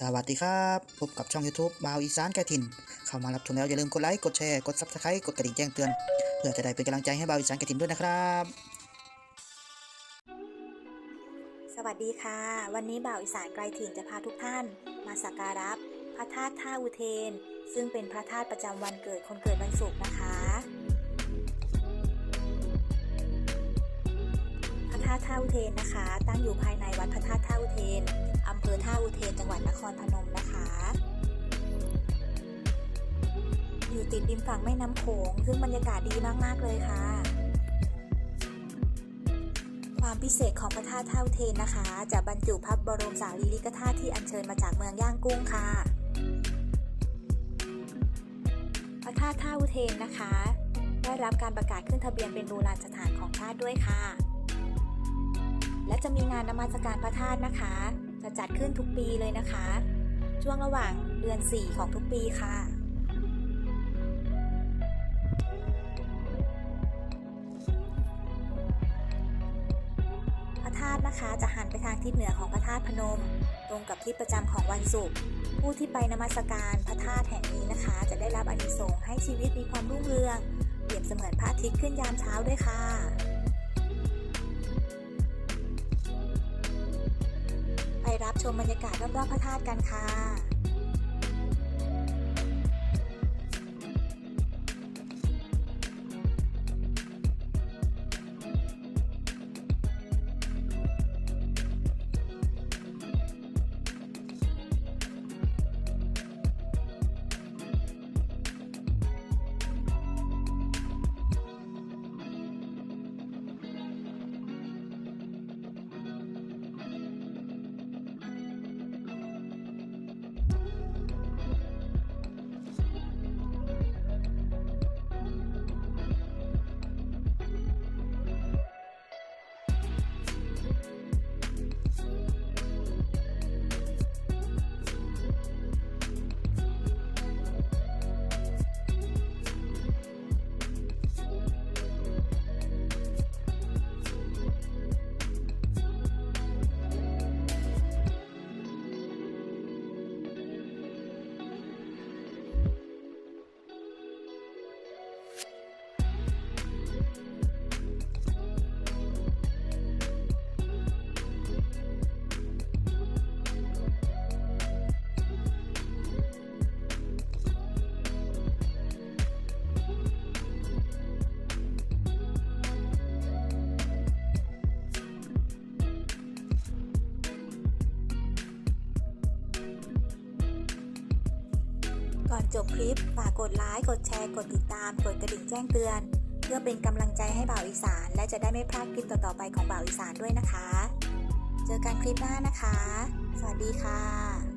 สวัสดีครับ พบกับช่อง YouTube บาวอีสานแกถิ่น เข้ามารับชมแล้วอย่าลืมกดไลค์ กดแชร์ กด Subscribe กดกระดิ่งแจ้งเตือน เพื่อจะได้เป็นกำลังใจให้บาวอีสานแกถิ่นด้วยนะครับ สวัสดีค่ะ วันนี้บ่าวอีสานไกลถิ่นจะพาทุกท่าน มาสักการะพระธาตุท่าอุเทน ซึ่งเป็นพระธาตุประจำวันเกิดคนเกิดวันศุกร์นะคะ ธาตุท่าอุเทนนะคะ ตั้งอยู่ภายในวัดพระธาตุท่าอุเทนอำเภอท่าอุเทนจังหวัดนครพนมนะคะ อยู่ติดริมฝั่งแม่น้ำโขง ซึ่งบรรยากาศดีมากๆเลยค่ะ ความพิเศษของพระธาตุเท่าเทนนะคะ จะบรรจุพระบรมสารีริกธาตุที่อัญเชิญมาจากเมืองย่างกุ้งค่ะพระธาตุท่าอุเทนนะคะ ได้รับการประกาศขึ้นทะเบียนเป็นโบราณสถานของชาติด้วยค่ะ และจะมีงานนมัสการพระธาตุนะคะ จะจัดขึ้นทุกปีเลยนะคะ ช่วงระหว่างเดือน 4 ของทุกปีค่ะ พระธาตุนะคะจะหันไปทางทิศเหนือของพระธาตุพนม ตรงกับทิศประจำของวันศุกร์ผู้ที่ไปนมัสการพระธาตุแห่งนี้นะคะ จะได้รับอานิสงส์ให้ชีวิตมีความรุ่งเรืองเปรียบเสมือนพระอาทิตย์ขึ้นยามเช้าด้วยค่ะ ชมบรรยากาศรอบๆพระธาตุกันค่ะ ก่อนจบคลิปฝากกดไลค์กดแชร์กดติดตาม กดกระดิ่งแจ้งเตือน เพื่อเป็นกำลังใจให้บ่าวอีสาน และจะได้ไม่พลาดคลิปต่อๆไปของบ่าวอีสานด้วยนะคะ เจอกันคลิปหน้านะคะ สวัสดีค่ะ